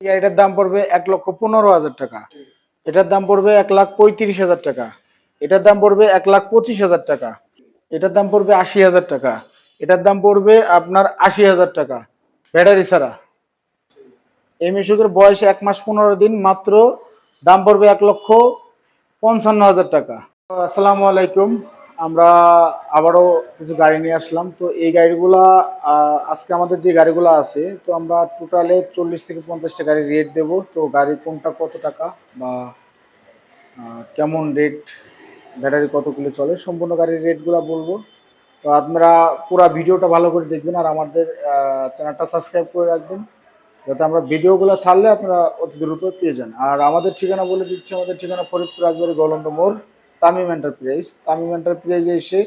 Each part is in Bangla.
এই গাড়িটার দাম পড়বে এক লক্ষ পনেরো হাজার টাকা। এটার দাম পড়বে এক লাখ পঁয়ত্রিশ হাজার টাকা। এটার দাম পড়বে এক লাখ পঁচিশ হাজার টাকা। এটার দাম পড়বে আশি হাজার টাকা। এটার দাম পড়বে আপনার আশি হাজার টাকা ব্যাটারি ছাড়া। এই মিশুকের বয়স এক মাস পনেরো দিন, মাত্র দাম পড়বে এক লক্ষ পঞ্চান্ন হাজার টাকা। আসসালামু আলাইকুম। আমরা আবারও কিছু গাড়ি নিয়ে আসলাম। তো এই গাড়িগুলা আজকে আমাদের যে গাড়িগুলো আছে, তো আমরা টোটালে চল্লিশ থেকে পঞ্চাশটা গাড়ি রেট দেবো। তো গাড়ি কোনটা কত টাকা বা কেমন রেট ব্যাটারি কত কিলো চলে, সম্পূর্ণ গাড়ির রেটগুলো বলব। তো আপনারা পুরো ভিডিওটা ভালো করে দেখবেন আর আমাদের চ্যানেলটা সাবস্ক্রাইব করে রাখবেন। যাতে আমরা ভিডিওগুলো ছাড়লে আপনারা অতি দ্রুত পেয়ে যান। আর আমাদের ঠিকানা বলে দিচ্ছি, আমাদের ঠিকানা ফরিদপুর রাজবাড়ি গলন্দ মোড়। তামিম এন্টারপ্রাইজ তামিম এন্টারপ্রাইজে এসে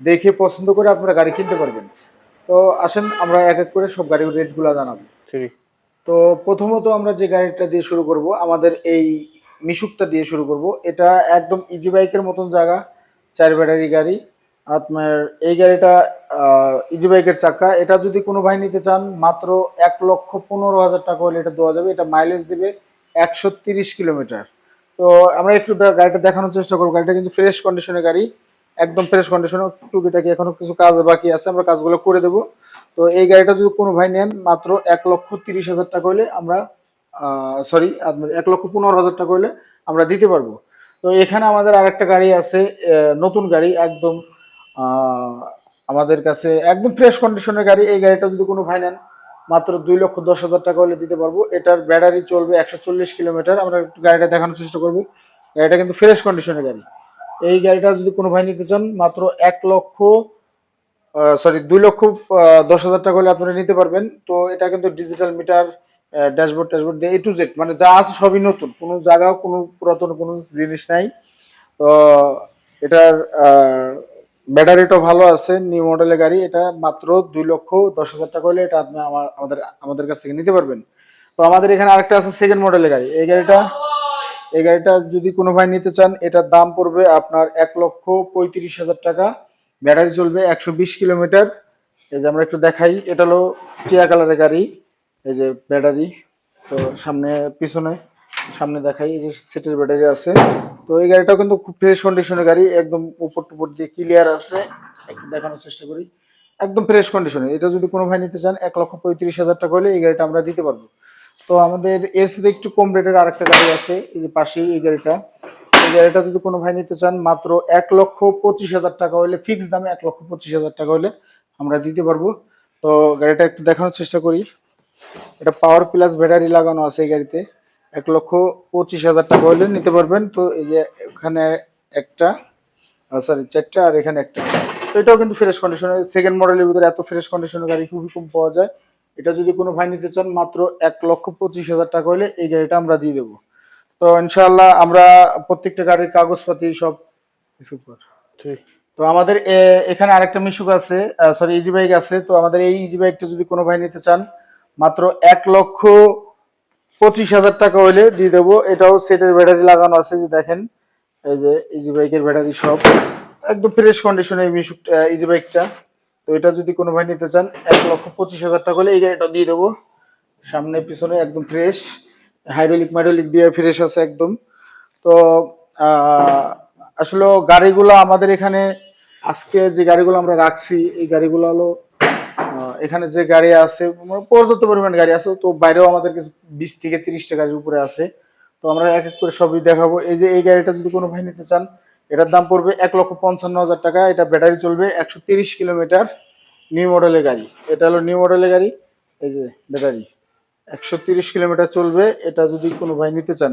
দেখে পছন্দ করে আপনারা গাড়ি কিনতে পারবেন। তো আসেন আমরা এক এক করে সব গাড়ির রেটগুলো জানাব। ঠিক। তো প্রথমত আমরা যে গাড়িটা দিয়ে শুরু করব আমাদের এই মিশুকটা দিয়ে শুরু করব। এটা একদম ইজি বাইকের মতন জায়গা চার ব্যাটারি গাড়ি। আপনার এই গাড়িটা ইজি বাইকের চাকা। এটা যদি কোনো ভাই নিতে চান মাত্র এক লক্ষ পনেরো হাজার টাকা হলে এটা দেওয়া যাবে। এটা মাইলেজ দেবে একশো তিরিশ কিলোমিটার। তো আমরা একটু গাড়িটা দেখানোর চেষ্টা করব। গাড়িটা কিন্তু ফ্রেশ কন্ডিশনের গাড়ি। একদম ফ্রেশ কন্ডিশনে টুকিটাকি এখনও কিছু কাজ বাকি আছে, আমরা কাজগুলো করে দেবো। তো এই গাড়িটা যদি কোনো ভাই নেন, মাত্র এক লক্ষ তিরিশ হাজার টাকা হলে আমরা সরি এক লক্ষ পনেরো হাজার টাকা হলে আমরা দিতে পারব। তো এখানে আমাদের আরেকটা গাড়ি আছে নতুন গাড়ি, একদম আমাদের কাছে একদম ফ্রেশ কন্ডিশনের গাড়ি। এই গাড়িটা যদি কোনো ভাই নেন মাত্র দুই লক্ষ দশ হাজার টাকা হলে দিতে পারব। এটার ব্যাটারি চলবে একশো চল্লিশ কিলোমিটার আমরা একটু গাড়িটা দেখানোর চেষ্টা করব। গাড়িটা কিন্তু ফ্রেশ কন্ডিশনের গাড়ি। এই গাড়িটা যদি কোনো ভাই নিতে চান, মাত্র এক লক্ষ সরি দুই লক্ষ দশ হাজার টাকা হলে আপনারা নিতে পারবেন। তো এটা কিন্তু ডিজিটাল মিটার ড্যাশবোর্ড ট্যাশবোর্ড দিয়ে এ টু জেড মানে যা আছে সবই নতুন। কোনো জায়গাও, কোনো পুরাতন কোনো জিনিস নাই। তো এটার ব্যাটারিটাও ভালো আছে নিউ মডেলের গাড়ি, এটা মাত্র দুই লক্ষ দশ হাজার টাকা হলে এটা আপনি আমাদের আমাদের কাছ থেকে নিতে পারবেন। তো আমাদের এখানে আরেকটা আছে সেকেন্ড মডেলের গাড়ি। এই গাড়িটা এই গাড়িটা যদি কোনো ভাই নিতে চান, এটার দাম পড়বে আপনার এক লক্ষ পঁয়ত্রিশ হাজার টাকা। ব্যাটারি চলবে একশো বিশ কিলোমিটার। এই যে আমরা একটু দেখাই, এটা হলো টিয়া কালারের গাড়ি, এই যে ব্যাটারি। তো সামনে, পিছনে, সামনে দেখাই, এই যে সিটের ব্যাটারি আছে। তো এই গাড়িটাও কিন্তু খুব ফ্রেশ কন্ডিশনের গাড়ি, একদম উপর টুপর দিয়ে ক্লিয়ার আছে। একটু দেখানোর চেষ্টা করি। একদম ফ্রেশ কন্ডিশনে এটা যদি কোনো ভাই নিতে চান, এক লক্ষ পঁয়ত্রিশ হাজার টাকা হলে এই গাড়িটা আমরা দিতে পারব। তো আমাদের এর সাথে একটু কম রেটের আরেকটা গাড়ি আছে, এই যে পাশেই এই গাড়িটা। এই গাড়িটা যদি কোনো ভাই নিতে চান, মাত্র এক লক্ষ পঁচিশ হাজার টাকা হলে ফিক্স দামে এক লক্ষ পঁচিশ হাজার টাকা হলে আমরা দিতে পারব। তো গাড়িটা একটু দেখানোর চেষ্টা করি। এটা পাওয়ার প্লাস ব্যাটারি লাগানো আছে এই গাড়িতে। এক লক্ষ পঁচিশ হাজার টাকা হলে নিতে পারবেন। তো এই যে এখানে একটা সরি চারটা আর এখানে একটা। তো এটাও কিন্তু ফ্রেশ কন্ডিশনের সেকেন্ড মডেলের ভিতরে এত ফ্রেশ কন্ডিশনের গাড়ি খুবই কম পাওয়া যায়। এটা যদি কোনো ভাই নিতে চান মাত্র এক লক্ষ পঁচিশ হাজার টাকা হলে এই গাড়িটা আমরা দিয়ে দেবো। তো ইনশাআল্লাহ আমরা প্রত্যেকটা গাড়ির কাগজপাতি সব কিছু ঠিক। তো আমাদের এখানে আরেকটা মিশুক আছে সরি ইজি বাইক আছে। তো আমাদের এই ইজি বাইকটা যদি কোনো ভাই নিতে চান মাত্র এক লক্ষ পঁচিশ হাজার টাকা হইলে দিয়ে দেবো। এটাও সেটের ব্যাটারি লাগানো আছে, যে দেখেন, এই যে ইজি বাইকের ব্যাটারি সব। একদম ফ্রেশ কন্ডিশনে এই মিশুক ইজি বাইকটা তো এটা যদি কোনো ভাই নিতে চান, এক লক্ষ পঁচিশ হাজার টাকা হলে এই গাড়িটা দিয়ে দেবো। সামনে, পিছনে একদম ফ্রেশ হাইড্রোলিক মাইড্রোলিক দিয়ে ফ্রেশ আছে একদম। তো আসলে গাড়িগুলো আমাদের এখানে, আজকে যে গাড়িগুলো আমরা রাখছি, এই গাড়িগুলো হলো এখানে যে গাড়ি আছে মানে পর্যাপ্ত পরিমাণ গাড়ি আছে, তো বাইরেও আমাদের কিছু বিশ থেকে তিরিশটা গাড়ির উপরে আছে। তো আমরা এক এক করে সবই দেখাবো। এই যে এই গাড়িটা যদি কোনো ভাই নিতে চান, এটার দাম পড়বে এক লক্ষ পঞ্চান্ন হাজার টাকা। এটা ব্যাটারি চলবে একশো তিরিশ কিলোমিটার নিউ মডেলের গাড়ি। এটা হলো নিউ মডেলের গাড়ি। এই যে ব্যাটারি, একশো তিরিশ কিলোমিটার চলবে। এটা যদি কোনো ভাই নিতে চান,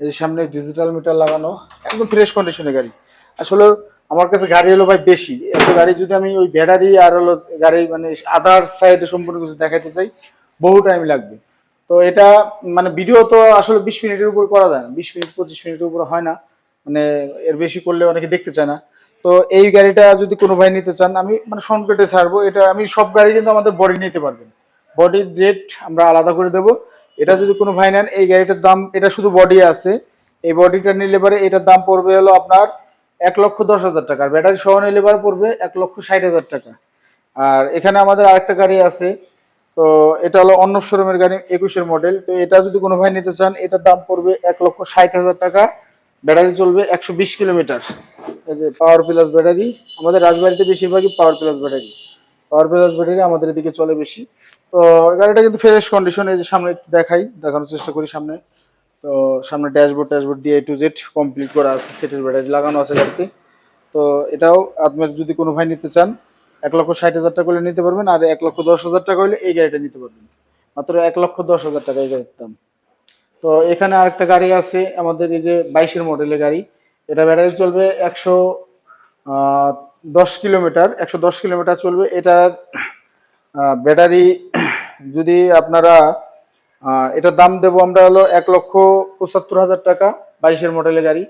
এই যে সামনে ডিজিটাল মিটার লাগানো, একদম ফ্রেশ কন্ডিশনের গাড়ি। আসলে আমার কাছে গাড়ি হলো ভাই বেশি। এত গাড়ি যদি আমি ওই ব্যাটারি আর হলো গাড়ি মানে আদার সাইডে সম্পূর্ণ কিছু দেখাতে চাই, বহু টাইম লাগবে। তো এটা মানে ভিডিও তো আসলে বিশ মিনিটের উপর করা যায় না। বিশ মিনিট, পঁচিশ মিনিটের উপর হয় না। মানে এর বেশি করলে অনেকে দেখতে চায় না। তো এই গাড়িটা যদি কোনো ভাই নিতে চান, আমি মানে সংকেটে ছাড়বো। এটা আমি সব গাড়ি কিন্তু আমাদের বডি নিতে পারবেন। বডির রেট আমরা আলাদা করে দেবো। এটা যদি কোনো ভাই নেন, এই গাড়িটার দাম, এটা শুধু বডি আছে। এই বডিটা নিলে পরে এটার দাম পড়বে হলো আপনার এক লক্ষ দশ হাজার টাকা। আর ব্যাটারি সহ নিলে পরে পড়বে এক লক্ষ ষাট হাজার টাকা। আর এখানে আমাদের আরেকটা গাড়ি আছে, তো এটা হলো অর্ণব শোরুমের গাড়ি, একুশের মডেল তো এটা যদি কোনো ভাই নিতে চান, এটার দাম পড়বে এক লক্ষ ষাট হাজার টাকা। ব্যাটারি চলবে একশো বিশ কিলোমিটার। এই যে পাওয়ার প্লাস ব্যাটারি, আমাদের রাজবাড়িতে বেশিরভাগই power plus battery. Power plus battery আমাদের এদিকে চলে বেশি। তো গাড়িটা কিন্তু ফ্রেশ কন্ডিশন এই যে সামনে দেখাই, দেখানোর চেষ্টা করি সামনে। তো সামনে ড্যাশবোর্ড, ট্যাশবোর্ড দিয়ে টু জেড কমপ্লিট করা আছে সেটের ব্যাটারি লাগানো আছে গাড়িতে। তো এটাও আপনার যদি কোনো ভাই নিতে চান, এক লক্ষ ষাট হাজার টাকা হলে নিতে পারবেন, আর এক লক্ষ দশ হাজার টাকা হলে এই গাড়িটা নিতে পারবেন। মাত্র এক লক্ষ দশ হাজার টাকা এই গাড়ির দাম। তো এখানে আরেকটা গাড়ি আছে, আমাদের এই যে বাইশের মডেলের গাড়ি। এটা ব্যাটারি চলবে একশো দশ কিলোমিটার, একশো দশ কিলোমিটার চলবে। এটার ব্যাটারি যদি আপনারা এটার দাম দেবো আমরা হলো এক লক্ষ পঁচাত্তর হাজার টাকা, বাইশের মডেলের গাড়ি।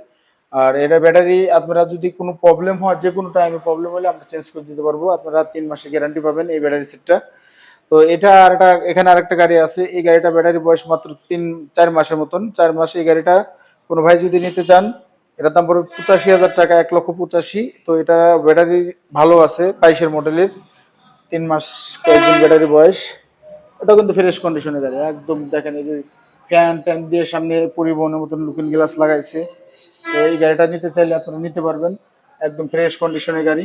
আর এটা ব্যাটারি, আপনারা যদি কোনো প্রবলেম হয়, যে কোনো টাইমে প্রবলেম হলে আমরা চেঞ্জ করে দিতে পারব। আপনারা তিন মাসের গ্যারান্টি পাবেন এই ব্যাটারি সেটটা। তো এটা আর একটা, এখানে আরেকটা গাড়ি আছে। এই গাড়িটা ব্যাটারি বয়স মাত্র তিন, চার মাসের মতন। চার মাসে এই গাড়িটা কোনো ভাই যদি নিতে চান, এটার দাম পড়বে পঁচাশি হাজার টাকা, এক লক্ষ পঁচাশি। তো এটা ব্যাটারি ভালো আছে, বাইশের মডেলের। তিন মাস কয়েকদিন ব্যাটারি বয়স। এটা কিন্তু ফ্রেশ কন্ডিশনে গাড়ি। একদম দেখেন এই যে ফ্যান ট্যান দিয়ে সামনে পরিবহনের মতন লুকিং গ্লাস লাগাইছে। এই গাড়িটা নিতে চাইলে আপনারা নিতে পারবেন। একদম ফ্রেশ কন্ডিশনের গাড়ি।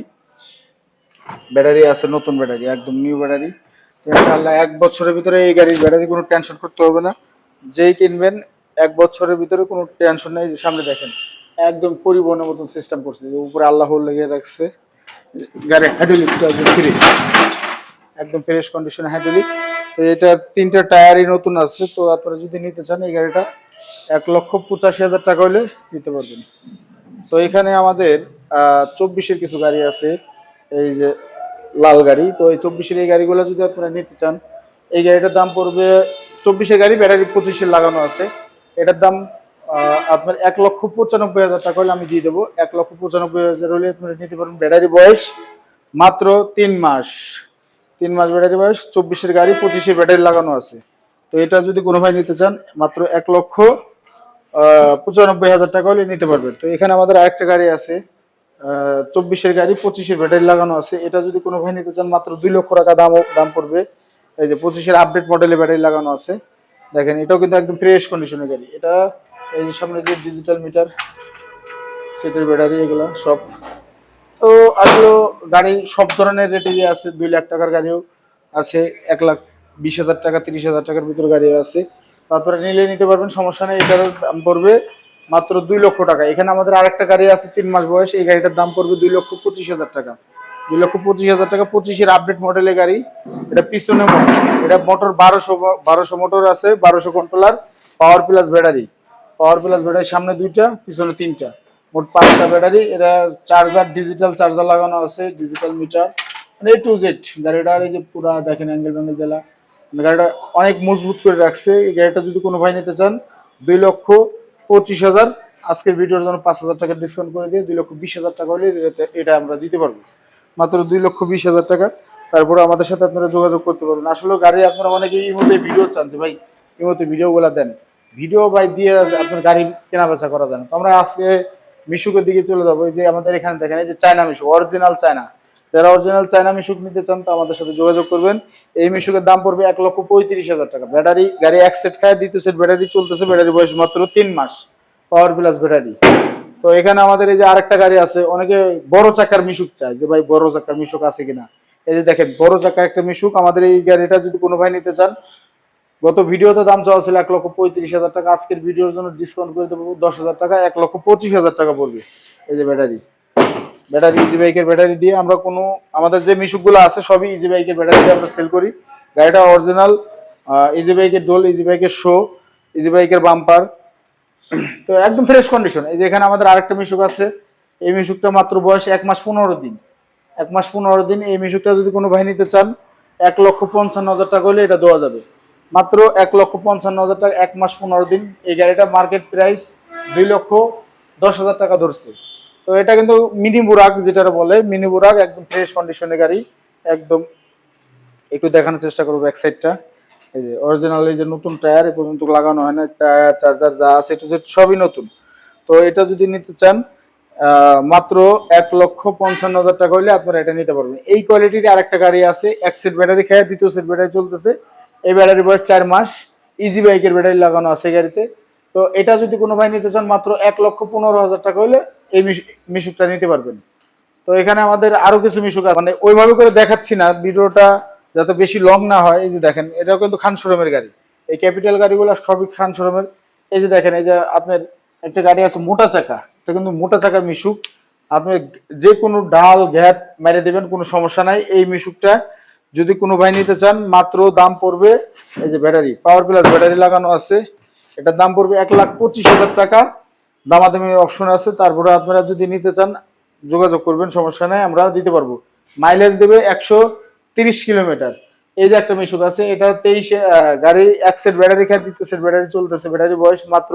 ব্যাটারি আছে, নতুন ব্যাটারি, একদম নিউ ব্যাটারি। ইনশাআল্লাহ এক বছরের ভিতরে এই গাড়ির ব্যাটারি কোনো টেনশন করতে হবে না। যেই কিনবেন, এক বছরের ভিতরে কোনো টেনশন নেই। সামনে দেখেন, একদম পরিবহনের মতন সিস্টেম করছে। উপরে আল্লাহ লেগে রাখছে। গাড়ি হাইড্রোলিকটা একদম ফ্রেশ একদম ফ্রেশ কন্ডিশনে হাইড্রোলিক তো এটা তিনটা টায়ারই নতুন আছে তো আপনারা যদি নিতে চান এই গাড়িটা, এক লক্ষ পঁচাশি হাজার টাকা হলে নিতে পারবেন। তো এখানে আমাদের চব্বিশের কিছু গাড়ি আছে, এই যে লাল গাড়ি, তো এই চব্বিশের এই গাড়িগুলো যদি আপনারা নিতে চান, এই গাড়িটার দাম পড়বে, চব্বিশের গাড়ি ব্যাটারি পঁচিশের লাগানো আছে। এটার দাম আপনার এক লক্ষ পঁচানব্বই হাজার টাকা হলে আমি দিয়ে দেবো। এক লক্ষ পঁচানব্বই হাজার হলে আপনারা নিতে পারবেন ব্যাটারি বয়স মাত্র তিন মাস। তিন মাস ব্যাটারি বয়স, চব্বিশের গাড়ি, পঁচিশে ব্যাটারি লাগানো আছে। তো এটা যদি কোনো ভাই নিতে চান, মাত্র এক লক্ষ পঁচানব্বই হাজার টাকা হলে নিতে পারবেন। তো এখানে আমাদের আরেকটা গাড়ি আছে চব্বিশের গাড়ি, পঁচিশের ব্যাটারি লাগানো আছে। এটা যদি কোনো ভাই নিতে চান, মাত্র দুই লক্ষ টাকা দাম দাম পড়বে। এই যে পঁচিশের আপডেট মডেলের ব্যাটারি লাগানো আছে। দেখেন, এটাও কিন্তু একদম ফ্রেশ কন্ডিশনের গাড়ি। এটা এই যে সামনে যে ডিজিটাল মিটার সেটের ব্যাটারি, এগুলো সব আসলে গাড়ি সব ধরনের রেটেরই আছে, দুই লাখ টাকার গাড়িও আছে, এক লাখ বিশ হাজার টাকা, তিরিশ হাজার টাকার ভিতরে গাড়ি আছে। তারপরে নিলে নিতে পারবেন, সমস্যা নেই এটার দাম পড়বে মাত্র দুই লক্ষ টাকা। এখানে আমাদের আরেকটা গাড়ি আছে, তিন মাস বয়স, এই গাড়িটার দাম পড়বে দুই লক্ষ পঁচিশ হাজার টাকা। দুই লক্ষ পঁচিশ হাজার টাকা, পঁচিশের আপডেট মডেলের গাড়ি। এটা পিছনে এটা মোটর বারোশো বারোশো মোটর আছে, বারোশো controller power plus battery power plus battery সামনে দুইটা, পিছনে তিনটা। মোট পাঁচটা ব্যাটারি এটা চার্জার ডিজিটাল চার্জার লাগানো আছে ডিজিটাল মিটার মানে এ টু জেড গাড়িটার এই যে পুরা দেখেন অ্যাঙ্গেল ব্যাঙ্গেল জেলা। মানে গাড়িটা অনেক মজবুত করে রাখছে। এই গাড়িটা যদি কোনো ভাই নিতে চান, দুই লক্ষ পঁচিশ হাজার। আজকের ভিডিওর জন্য পাঁচ হাজার টাকা ডিসকাউন্ট করে দিয়ে দুই লক্ষ বিশ হাজার টাকা হলে এটা- আমরা দিতে পারব। মাত্র দুই লক্ষ বিশ হাজার টাকা। তারপরে আমাদের সাথে আপনারা যোগাযোগ করতে পারবেন। আসলে গাড়ি আপনারা অনেকে এই মধ্যে ভিডিও চান যে, ভাই এই মধ্যে ভিডিওগুলো দেন। ভিডিও বাই দিয়ে আপনার গাড়ি কেনা বেচা করা যায় তো আমরা আজকে মিশুকের দিকে চলে যাব। যে আমাদের এখানে দেখেন, এই যে চায়না মিশুক অরিজিনাল চায়না। যারা অরিজিনাল চায়না মিশুক নিতে চান, তো আমাদের সাথে যোগাযোগ করবেন। এই মিশুকের দাম পড়বে এক লক্ষ পঁয়ত্রিশ হাজার টাকা। ব্যাটারি, গাড়ি এক সেট খায়, দ্বিতীয় সেট ব্যাটারি চলতেছে ব্যাটারি বয়স মাত্র তিন মাস। পাওয়ার প্লাস ব্যাটারি। তো এখানে আমাদের এই যে আরেকটা গাড়ি আছে, অনেকে বড় চাকার মিশুক চায় যে, ভাই, বড় চাকার মিশুক আছে কিনা? এই যে দেখেন, বড় চাকার একটা মিশুক, আমাদের এই গাড়িটা যদি কোনো ভাই নিতে চান গত ভিডিওতে দাম চাওয়া ছিল এক লক্ষ পঁয়ত্রিশ হাজার টাকা। আজকের ভিডিওর জন্য ডিসকাউন্ট করে দেবো দশ হাজার টাকা, এক লক্ষ পঁচিশ হাজার টাকা পড়বে এই যে ব্যাটারি। ব্যাটারি ইজি বাইকের ব্যাটারি দিয়ে আমরা কোনো, আমাদের যে মিশুকগুলো আছে সবই ইজি বাইকের ব্যাটারি দিয়ে আমরা সেল করি। গাড়িটা অরিজিনাল ইজি বাইকের ডোল ইজি বাইকের শো ইজি বাইকের বাম্পার তো একদম ফ্রেশ কন্ডিশন এই যে এখানে আমাদের আরেকটা মিশুক আছে। এই মিশুকটা মাত্র বয়স এক মাস পনেরো দিন। এক মাস পনেরো দিন এই মিশুকটা যদি কোনো ভাই নিতে চান, এক লক্ষ পঞ্চান্ন হাজার টাকা হলে এটা দেওয়া যাবে। মাত্র এক লক্ষ পঞ্চান্ন হাজার টাকা, এক মাস পনেরো দিন। এই গাড়িটা মার্কেট প্রাইস দুই লক্ষ দশ হাজার টাকা ধরছে। তো এটা কিন্তু মিনি বুরাক যেটা বলে মিনি বুরাক একদম ফ্রেশ কন্ডিশনের গাড়ি। একদম একটু দেখানোর চেষ্টা করব ব্যাক সাইডটা এই যে অরিজিনাল এই যে নতুন টায়ার এ পর্যন্ত লাগানো হয় না টায়ার চার্জার যা আছে একটু সবই নতুন। তো এটা যদি নিতে চান মাত্র এক লক্ষ পঞ্চান্ন হাজার টাকা হলে আপনারা এটা নিতে পারবেন। এই কোয়ালিটির আরেকটা গাড়ি আছে, এক সেট ব্যাটারি খেয়ে দ্বিতীয় সেট ব্যাটারি চলতেছে। এই ব্যাটারি বয়স চার মাস ইজি বাইকের ব্যাটারি লাগানো আছে গাড়িতে। তো এটা যদি কোনো ভাই নিতে চান, মাত্র এক লক্ষ পনেরো হাজার টাকা হলে এই মিশুকটা নিতে পারবেন। তো এখানে আমাদের আরও কিছু মিশুক মানে ওইভাবে করে দেখাচ্ছি না, ভিডিওটা যাতে বেশি লং না হয়। এই যে দেখেন, এটাও কিন্তু খান শোরুমের গাড়ি। এই ক্যাপিটাল গাড়িগুলো সবই খান শোরুমের। এই যে দেখেন, এই যে আপনার একটা গাড়ি আছে মোটা চাকা। এটা কিন্তু মোটা চাকার মিশুক। আপনি যে কোনো ডাল গ্যাপ মেরে দেবেন, কোনো সমস্যা নাই। এই মিশুকটা যদি কোনো ভাই নিতে চান, মাত্র দাম পড়বে, এই যে ব্যাটারি পাওয়ার প্লাস ব্যাটারি লাগানো আছে, এটার দাম পড়বে এক লাখ পঁচিশ হাজার টাকা। দামাদামির অপশন আছে, তারপরে আপনারা যদি নিতে চান, যোগাযোগ করবেন, সমস্যা নেই, আমরা দিতে পারব। মাইলেজ দেবে একশো তিরিশ কিলোমিটার এই যে একটা মিশুক আছে, এটা তেইশে গাড়ি, এক সেট ব্যাটারি খায়, দ্বিতীয় সেট ব্যাটারি চলতেছে। ব্যাটারি বয়স মাত্র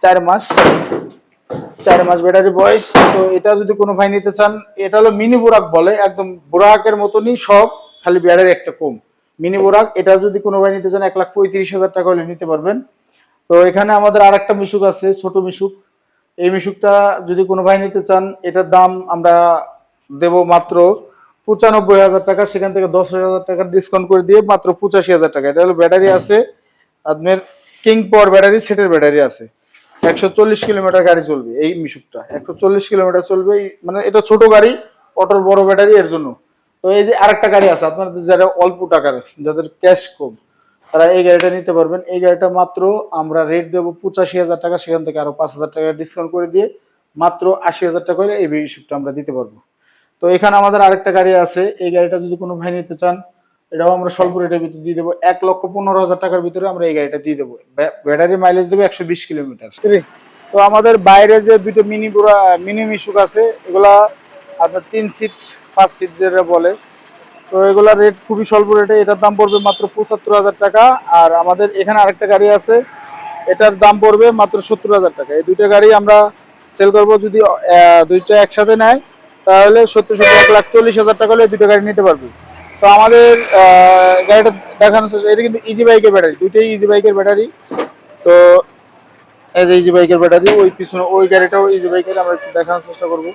চার মাস। চার মাস ব্যাটারি বয়স। তো এটা যদি কোনো ভাই নিতে চান, এটা হলো মিনি বোরাক বলে, একদম বোরাকের মতনই সব। খালি ব্যাটারি একটা কম। মিনি বোরাক এটা যদি কোনো ভাই নিতে চান এক লাখ পঁয়ত্রিশ হাজার টাকা হলে নিতে পারবেন। তো এখানে আমাদের আর একটা মিশুক আছে ছোট মিশুক। এই মিশুকটা যদি কোনো ভাই নিতে চান এটার দাম আমরা দেব মাত্র পঁচানব্বই হাজার টাকা। সেখান থেকে দশ হাজার টাকা ডিসকাউন্ট করে দিয়ে মাত্র পঁচাশি হাজার টাকা। এটা হলো ব্যাটারি আছে আপনার কিং পাওয়ার ব্যাটারি সেটের ব্যাটারি আছে। একশো চল্লিশ কিলোমিটার গাড়ি চলবে এই মিশুকটা। একশো চল্লিশ কিলোমিটার চলবে মানে এটা ছোট গাড়ি অটোর বড় ব্যাটারি এর জন্য। তো এই যে আরেকটা গাড়ি আছে আপনাদের যারা অল্প টাকার যাদের ক্যাশ কম তারা এই গাড়িটা নিতে পারবেন। এই গাড়িটা মাত্র আমরা রেট দেবো পঁচাশি হাজার টাকা সেখান থেকে আরও পাঁচ হাজার টাকা ডিসকাউন্ট করে দিয়ে মাত্র আশি হাজার টাকা হলে এই মিশুকটা আমরা দিতে পারব। তো এখানে আমাদের আরেকটা গাড়ি আছে এই গাড়িটা যদি কোনো ভাই নিতে চান এটাও আমরা স্বল্প রেটের ভিতরে দিয়ে দেবো। এক লক্ষ পনেরো হাজার টাকার ভিতরে আমরা এই গাড়িটা দিয়ে দেবো। ব্য- ব্যাটারি মাইলেজ দেবো একশো বিশ কিলোমিটার তো আমাদের বাইরে যে দুটো মিনি পুরা মিনি মিশুক আছে এগুলা আপনার তিন সিট পাঁচ সিট যেটা বলে, তো এগুলা রেট খুবই স্বল্প রেটে এটার দাম পড়বে মাত্র পঁচাত্তর হাজার টাকা। আর আমাদের এখানে আরেকটা গাড়ি আছে, এটার দাম পড়বে মাত্র সত্তর হাজার টাকা। এই দুইটা গাড়ি আমরা সেল করব যদি দুইটা একসাথে নেয়, তাহলে সত্তর সত্তর, এক লাখ চল্লিশ হাজার টাকা হলে দুটো গাড়ি নিতে পারবে। তো আমাদের গাড়িটা দেখানো শেষ এটা কিন্তু ইজি বাইকের ব্যাটারি দুইটাই ইজি বাইকের ব্যাটারি তো এই যে ইজি বাইকের ব্যাটারি ওই পিছনে ওই গাড়িটাও ইজি বাইকের আমরা একটু দেখানোর চেষ্টা করব।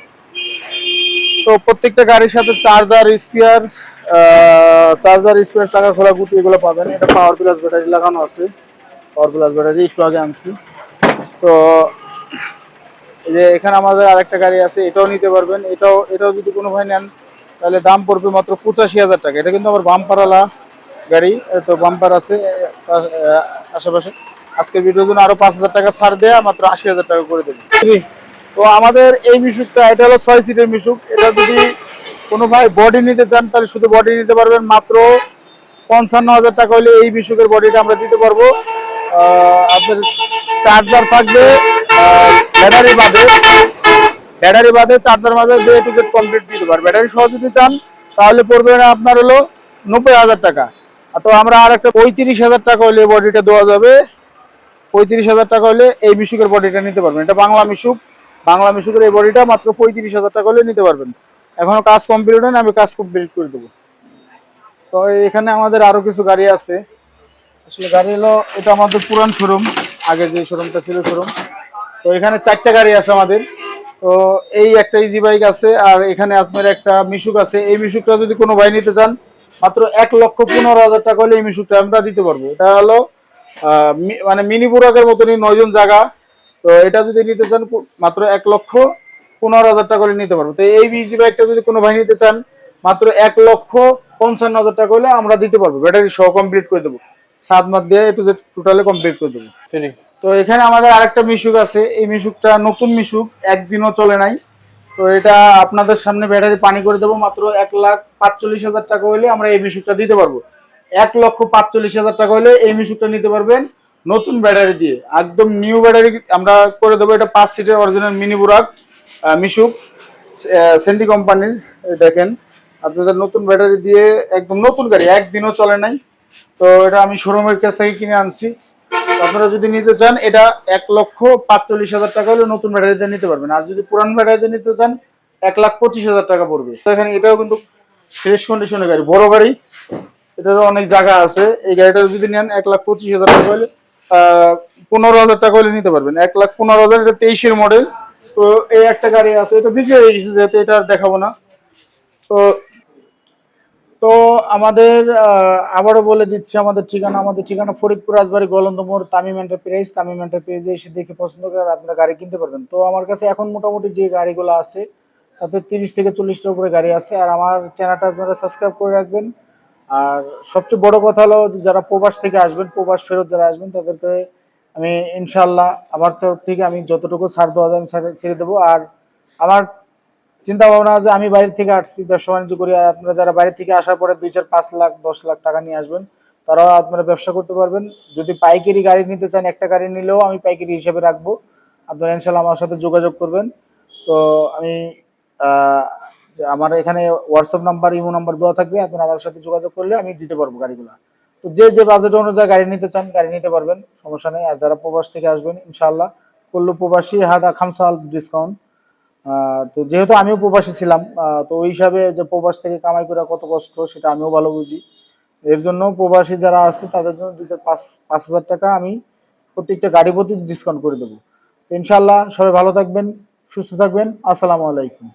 তো প্রত্যেকটা গাড়ির সাথে চার্জার স্পিয়ার চার্জার স্পিয়ার চাকা, খোলা গুটি এগুলো পাবেন। এটা পাওয়ার প্লাস ব্যাটারি লাগানো আছে। পাওয়ার প্লাস ব্যাটারি একটু আগে আনছি। তো যে এখানে আমাদের আরেকটা গাড়ি আছে, এটাও নিতে পারবেন। এটাও এটাও যদি কোনো ভাই নেন, তাহলে দাম পড়বে মাত্র পঁচাশি হাজার টাকা। এটা কিন্তু আমার বাম্পারওয়ালা গাড়ি তো বাম্পার আছে আশেপাশে। আজকের ভিডিওর জন্য আরও পাঁচ হাজার টাকা ছাড় দেয়া, মাত্র আশি হাজার টাকা করে দেবে। তো আমাদের এই মিশুকটা, এটা হলো ছয় সিটের মিশুক। এটা যদি কোনো ভাই বডি নিতে চান, তাহলে শুধু বডি নিতে পারবেন। মাত্র পঞ্চান্ন হাজার টাকা হলে এই মিশুকের বডিটা আমরা দিতে পারব। আপনার চার্জার থাকবে ব্যাটারি বাদে। ব্যাটারি বাদে চার্জার মাঝে দিয়ে টু জেড কমপ্লিট দিতে পারবে। ব্যাটারি সহ যদি চান, তাহলে পড়বে না আপনার হলো নব্বই হাজার টাকা। তো আমরা আর একটা পঁয়ত্রিশ হাজার টাকা হলে বডিটা দেওয়া যাবে। পঁয়ত্রিশ হাজার টাকা হলে এই মিশুকের বডিটা নিতে পারবেন। এটা বাংলা মিশুক। বাংলা মিশুকের এই বডিটা মাত্র পঁয়ত্রিশ হাজার টাকা হলে নিতে পারবেন। এখনও কাজ কমপ্লিট হয়নি, আমি কাজ কমপ্লিট করে দেবো। তো এখানে আমাদের আরও কিছু গাড়ি আছে। আসলে গাড়ি হলো, এটা আমাদের পুরান শোরুম আগে যে শোরুমটা ছিল শোরুম তো এখানে চারটা গাড়ি আছে আমাদের। তো এই একটা ইজি বাইক আছে, আর এখানে আপনার একটা মিশুক আছে। এই মিশুকটা যদি কোনো ভাই নিতে চান, মাত্র এক লক্ষ পনেরো হাজার টাকা হলে এই মিশুকটা আমরা দিতে পারব। এটা হলো মানে মিনি বুরাকের মতনই নয়জন জায়গা তো এটা যদি নিতে চান মাত্র এক লক্ষ পনেরো হাজার টাকা করে নিতে পারব। তো এই ইজি বাইকটা যদি কোনো ভাই নিতে চান মাত্র এক লক্ষ পঞ্চান্ন হাজার টাকা হলে আমরা দিতে পারব। ব্যাটারি সহ কমপ্লিট করে দেবো। সাত মাস দিয়ে একটু টোটালে কমপ্লিট করে দেবো। তো এখানে আমাদের আরেকটা মিশুক আছে। এই মিশুকটা নতুন মিশুক একদিনও চলে নাই। তো এটা আপনাদের সামনে ব্যাটারি পানি করে দেবো। মাত্র এক লাখ পাঁচচল্লিশ হাজার টাকা হলে আমরা এই মিশুকটা দিতে পারব। এক লক্ষ পাঁচচল্লিশ হাজার টাকা হলে এই মিশুকটা নিতে পারবেন। নতুন ব্যাটারি দিয়ে, একদম নিউ ব্যাটারি আমরা করে দেবো। এটা পাঁচ সিটের অরিজিনাল মিনি বুরাক মিশুক সেন্টি কোম্পানির দেখেন। আপনাদের নতুন ব্যাটারি দিয়ে একদম নতুন গাড়ি, একদিনও চলে নাই। তো এটা আমি শোরুমের কাছ থেকে কিনে আনছি। আপনারা যদি নিতে চান, এটা এক লক্ষ পাঁচচল্লিশ হাজার টাকা হলে নতুন ব্যাটারিতে নিতে পারবেন। আর যদি পুরান ব্যাটারিতে নিতে চান, এক লাখ পঁচিশ হাজার টাকা পড়বে। তো এখানে এটাও কিন্তু ফ্রেশ কন্ডিশনের গাড়ি, বড় গাড়ি। এটারও অনেক জায়গা আছে। এই গাড়িটা যদি নেন, এক লাখ পঁচিশ হাজার টাকা হলে পনেরো হাজার টাকা হলে নিতে পারবেন। এক লাখ পনেরো হাজার, এটা তেইশের মডেল তো এই একটা গাড়ি আছে, এটা বিক্রি হয়ে গেছে যেহেতু, এটা আর দেখাবো না। তো তো আমাদের আবারও বলে দিচ্ছি আমাদের ঠিকানা। আমাদের ঠিকানা ফরিদপুর, রাজবাড়ি, গোলন্দ মোড়, তামিম এন্টারপ্রাইজ তামিম এন্টারপ্রাইজে এসে দেখে পছন্দ করে আপনারা গাড়ি কিনতে পারবেন। তো আমার কাছে এখন মোটামুটি যে গাড়িগুলো আছে, তাতে তিরিশ থেকে চল্লিশটার উপরে গাড়ি আছে। আর আমার চ্যানেলটা আপনারা সাবস্ক্রাইব করে রাখবেন। আর সবচেয়ে বড় কথা হলো যে যারা প্রবাস থেকে আসবেন, প্রবাস ফেরত যারা আসবেন, তাদেরকে আমি ইনশাল্লাহ আমার তরফ থেকে আমি যতটুকু ছাড় দেওয়া যায় আমি ছেড়ে দেবো। আর আমার চিন্তা ভাবনা যে আমি বাইরে থেকে আসছি, ব্যবসা বাণিজ্য করি আপনারা যারা বাইরে থেকে আসার পরে দুই চার পাঁচ লাখ, দশ লাখ টাকা নিয়ে আসবেন, তারাও আপনারা ব্যবসা করতে পারবেন। যদি পাইকারি গাড়ি নিতে চান, একটা গাড়ি নিলেও আমি পাইকারি হিসেবে রাখব। আপনারা ইনশাল্লাহ আমার সাথে যোগাযোগ করবেন। তো আমি আমার এখানে হোয়াটসঅ্যাপ নাম্বার ইমো নাম্বার দেওয়া থাকবে আপনারা আমার সাথে যোগাযোগ করলে আমি দিতে পারব গাড়িগুলো। তো যে যে বাজেট অনুযায়ী গাড়ি নিতে চান, গাড়ি নিতে পারবেন, সমস্যা নেই। আর যারা প্রবাস থেকে আসবেন ইনশাল্লাহ করল প্রবাসী হাদা খামসাল ডিসকাউন্ট তো যেহেতু আমিও প্রবাসী ছিলাম তো ওই হিসাবে যে প্রবাস থেকে কামাই করা কত কষ্ট, সেটা আমিও ভালো বুঝি। এর জন্য প্রবাসী যারা আছে, তাদের জন্য দুই চার পাঁচ পাঁচ হাজার টাকা আমি প্রত্যেকটা গাড়ি প্রতি ডিসকাউন্ট করে দেবো। ইনশাল্লাহ সবাই ভালো থাকবেন, সুস্থ থাকবেন। আসসালামু আলাইকুম।